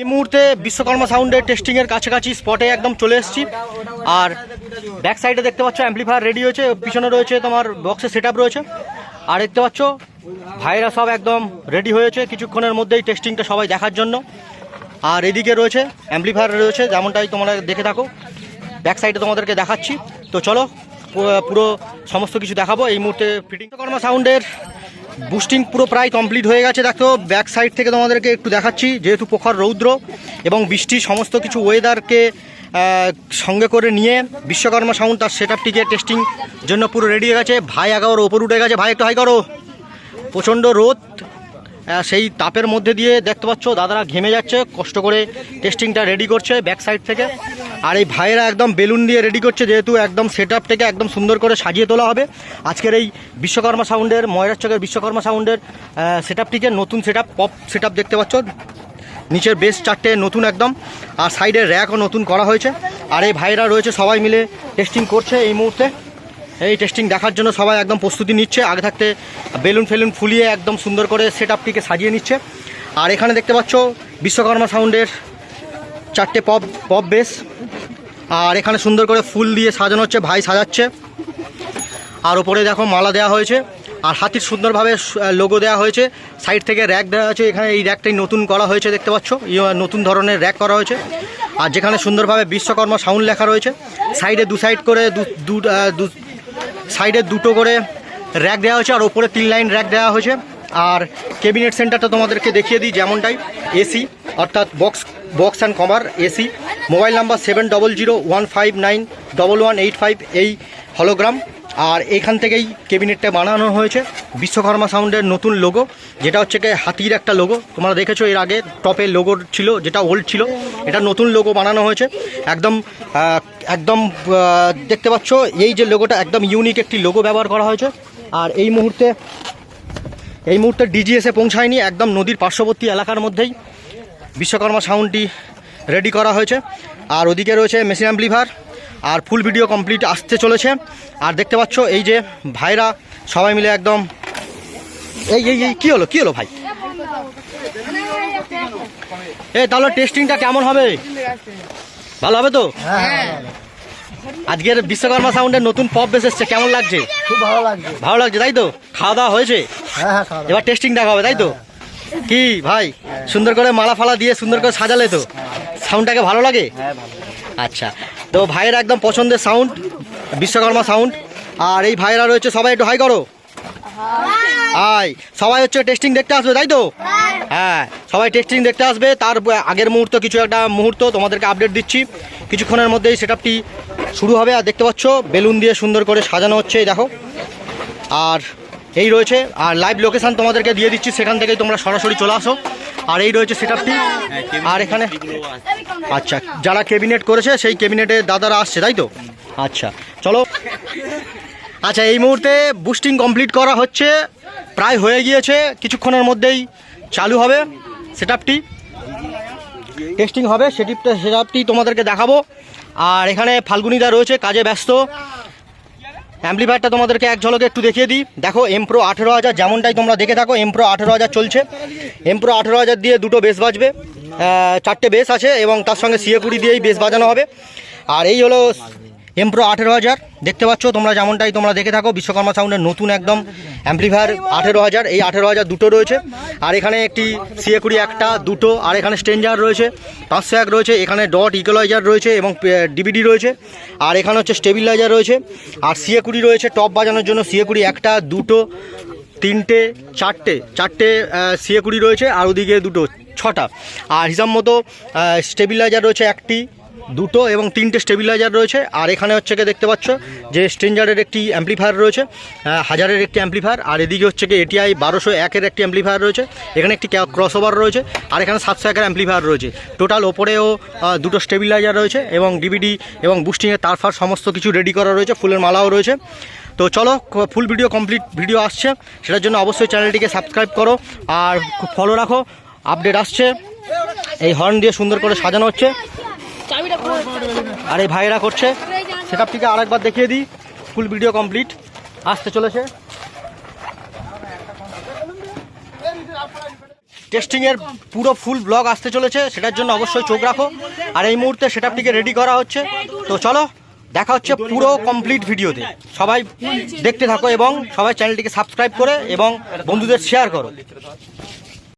এই মুহূর্তে বিশ্বকর্মা সাউন্ডের টেস্টিংয়ের কাছাকাছি স্পটে একদম চলে এসেছি। আর ব্যাক সাইডে দেখতে পাচ্ছ অ্যাম্পলিফায়ার রেডি হয়েছে, পিছনে রয়েছে তোমার বক্সের সেট রয়েছে। আর দেখতে পাচ্ছ ভাইরা সব একদম রেডি হয়েছে, কিছুক্ষণের মধ্যেই টেস্টিংটা সবাই দেখার জন্য। আর এদিকে রয়েছে অ্যাম্পলিফায়ার রয়েছে, যেমনটাই তোমরা দেখে থাকো। ব্যাক সাইডে তোমাদেরকে দেখাচ্ছি। তো চলো পুরো সমস্ত কিছু দেখাবো। এই মুহূর্তে ফিটিং কর্মা সাউন্ডের বুস্টিং পুরো প্রায় কমপ্লিট হয়ে গেছে দেখো। ব্যাক সাইড থেকে তোমাদেরকে একটু দেখাচ্ছি, যেহেতু পোখর রৌদ্র এবং বৃষ্টি সমস্ত কিছু ওয়েদারকে সঙ্গে করে নিয়ে বিশ্বকর্মা সাউন্ড তার সেট আপটিকে টেস্টিং জন্য পুরো রেডি হয়ে গেছে। ভাই এগারো ওপর উঠে গেছে। ভাই একটু হাই করো। প্রচণ্ড রোদ। সেই তাপের মধ্যে দিয়ে দেখতে পাচ্ছ, দাদারা ঘেমে যাচ্ছে, কষ্ট করে টেস্টিংটা রেডি করছে ব্যাক সাইড থেকে। আর এই ভাইয়েরা একদম বেলুন দিয়ে রেডি করছে, যেহেতু একদম সেট থেকে একদম সুন্দর করে সাজিয়ে তোলা হবে। আজকের এই বিশ্বকর্মা সাউন্ডের ময়রার চকের বিশ্বকর্মা সাউন্ডের সেট আপটিকে নতুন সেট পপ সেট দেখতে পাচ্ছ। নিচের বেস চারটে নতুন একদম, আর সাইডের র্যাকও নতুন করা হয়েছে। আর এই ভাইরা রয়েছে সবাই মিলে টেস্টিং করছে এই মুহূর্তে। এই টেস্টিং দেখার জন্য সবাই একদম প্রস্তুতি নিচ্ছে। আগে থাকতে বেলুন ফেলুন ফুলিয়ে একদম সুন্দর করে সেট আপটিকে সাজিয়ে নিচ্ছে। আর এখানে দেখতে পাচ্ছ বিশ্বকর্মা সাউন্ডের চারটে পপ পপ বেস আর এখানে সুন্দর করে ফুল দিয়ে সাজানো হচ্ছে, ভাই সাজাচ্ছে। আর ওপরে দেখো মালা দেওয়া হয়েছে। আর হাতির সুন্দরভাবে লোগো দেওয়া হয়েছে। সাইড থেকে র্যাক দেওয়া হয়েছে এখানে এই র্যাকটাই নতুন করা হয়েছে দেখতে পাচ্ছ। নতুন ধরনের র্যাক করা হয়েছে। আর যেখানে সুন্দরভাবে বিশ্বকর্মা সাউন্ড লেখা রয়েছে। সাইডে দু সাইড করে দু সাইডে দুটো করে র্যাক দেওয়া হয়েছে আর ওপরে তিন লাইন র্যাক দেওয়া হয়েছে। আর ক্যাবিনেট সেন্টারটা তোমাদেরকে দেখিয়ে দিই যেমনটাই। এসি, অর্থাৎ box box and cover, AC. Mobile number seven double zero one five nine double one eight five এই হলোগ্রাম। আর এখান থেকেই ক্যাবিনেটটা বানানো হয়েছে। বিশ্বকর্মা সাউন্ডের নতুন লোগো, যেটা হচ্ছে কি হাতির একটা লোগো। তোমরা দেখেছ এর আগে টপে লোগো ছিল, যেটা ওল্ড ছিল। এটা নতুন লোগো বানানো হয়েছে। একদম একদম দেখতে পাচ্ছ, এই যে লোগোটা একদম ইউনিক একটি লোগো ব্যবহার করা হয়েছে। আর এই মুহূর্তে এই মুহূর্তে ডিজিএসে পৌঁছায়নি, একদম নদীর পার্শ্ববর্তী এলাকার মধ্যেই। বিশ্বকর্মা সাউন্ডটি রেডি করা হয়েছে। আর ওদিকে রয়েছে মেশিন অ্যাম্পলিফার আর ফুল ভিডিও কমপ্লিট আসতে চলেছে। আর দেখতে পাচ্ছ, এই যে ভাইরা সবাই মিলে একদম, এই এই এই, কী হলো কী হলো ভাই? এ, তাহলে টেস্টিংটা কেমন হবে? ভালো হবে তো? আজকের বিশ্বকর্মা সাউন্ডের নতুন পপ বেস এসছে কেমন লাগছে? খুব ভালো লাগছে। ভালো লাগছে তাই তো? খাওয়া দাওয়া হয়েছে? হ্যাঁ হ্যাঁ। এবার টেস্টিং দেখা হবে তাই তো? কি ভাই সুন্দর করে মালা ফালা দিয়ে সুন্দর করে সাজালে তো? সাউন্ডটাকে ভালো লাগে? হ্যাঁ আচ্ছা তো ভাইয়ের একদম পছন্দের সাউন্ড বিশ্বকর্মা সাউন্ড আর এই ভাইয়েরা রয়েছে সবাই একটু হাই করো। হাই সবাই হচ্ছে টেস্টিং দেখতে আসবে, তাই তো? হ্যাঁ সবাই টেস্টিং দেখতে আসবে। তার আগের মুহূর্ত কিছু একটা মুহূর্ত তোমাদেরকে আপডেট দিচ্ছি। কিছুক্ষণের মধ্যেই সেটআপটি শুরু হবে। আর দেখতে পাচ্ছ, বেলুন দিয়ে সুন্দর করে সাজানো হচ্ছে দেখো। আর এই রয়েছে, আর লাইভ লোকেশন তোমাদেরকে দিয়ে দিচ্ছি। সেখান থেকেই তোমরা সরাসরি চলে আসো। আর এই রয়েছে সেটআপটি আর এখানে আচ্ছা যারা ক্যাবিনেট করেছে, সেই ক্যাবিনেটে দাদারা আসছে, তাই তো? আচ্ছা চলো। আচ্ছা এই মুহূর্তে বুস্টিং কমপ্লিট করা হচ্ছে। প্রায় হয়ে গিয়েছে, কিছুক্ষণের মধ্যেই চালু হবে সেটআপটি টেস্টিং হবে সেটি সেটআপটি তোমাদেরকে দেখাবো। আর এখানে ফাল্গুনিদা রয়েছে, কাজে ব্যস্ত। অ্যাম্পলিফায়ারটা তোমাদেরকে এক ঝলকে একটু দেখিয়ে দিই। দেখো এমপ্রো আঠেরো হাজার, যেমনটাই তোমরা দেখে থাকো এমপ্রো আঠেরো হাজার চলছে। এমপ্রো আঠেরো হাজার দিয়ে দুটো বেস বাজবে। চারটে বেস আছে এবং তার সঙ্গে সিএ কুড়ি দিয়েই বেস বাজানো হবে। আর এই হলো এমপ্রো আঠেরো হাজার, দেখতে পাচ্ছ তোমরা যেমনটাই তোমরা দেখে থাকো, বিশ্বকর্মা সাউন্ডের নতুন একদম অ্যাম্পলিফায়ার আঠেরো হাজার, এই আঠেরো হাজার দুটো রয়েছে। আর এখানে একটি সিএ কুড়ি একটা, দুটো, আর এখানে স্টেঞ্জার রয়েছে পাঁচশো এক রয়েছে, এখানে ডট ইকোলাইজার রয়েছে এবং ডিবিডি রয়েছে, আর এখানে হচ্ছে স্টেবিলাইজার রয়েছে, আর সিএ কুড়ি রয়েছে টপ বাজানোর জন্য সিএ কুড়ি একটা, দুটো, তিনটে, চারটে চারটে সিএ কুড়ি রয়েছে, আর ওদিকে দুটো, ছটা। আর হিসাব মতো স্টেবিলাইজার রয়েছে একটি দুটো এবং তিনটে স্টেবিলাইজার রয়েছে। আর এখানে হচ্ছে গিয়ে দেখতে পাচ্ছ, যে স্ট্রেঞ্জারের একটি অ্যাম্পলিফায়ার রয়েছে হাজারের একটি অ্যাম্পলিফায়ার, আর এদিকে হচ্ছে গিয়ে এটিআই বারোশো একের একটি অ্যাম্পলিফায়ার রয়েছে, এখানে একটি ক্রস ওভার রয়েছে, আর এখানে সাতশো একের অ্যাম্পলিফায়ার রয়েছে। টোটাল ওপরেও দুটো স্টেবিলাইজার রয়েছে এবং ডিবিডি এবং বুস্টিংয়ের তারফার সমস্ত কিছু রেডি করা রয়েছে, ফুলের মালাও রয়েছে। তো চলো ফুল ভিডিও কমপ্লিট ভিডিও আসছে, সেটার জন্য অবশ্যই চ্যানেলটিকে সাবস্ক্রাইব করো আর ফলো রাখো, আপডেট আসছে, এই হর্ন দিয়ে সুন্দর করে সাজানো হচ্ছে। আর এই ভাইরা করছে। সেটআপটিকে আরেকবার দেখিয়ে দিই। Full video complete. আসতে চলেছে। টেস্টিংয়ের পুরো ফুল ব্লগ আসতে চলেছে। সেটার জন্য অবশ্যই চোখ রাখো। আর এই মুহূর্তে সেটআপটিকে রেডি করা হচ্ছে। তো চলো, দেখা হচ্ছে পুরো কমপ্লিট ভিডিওতে। সবাই দেখতে থাকো এবং সবাই চ্যানেলটিকে সাবস্ক্রাইব করে এবং বন্ধুদের শেয়ার করো।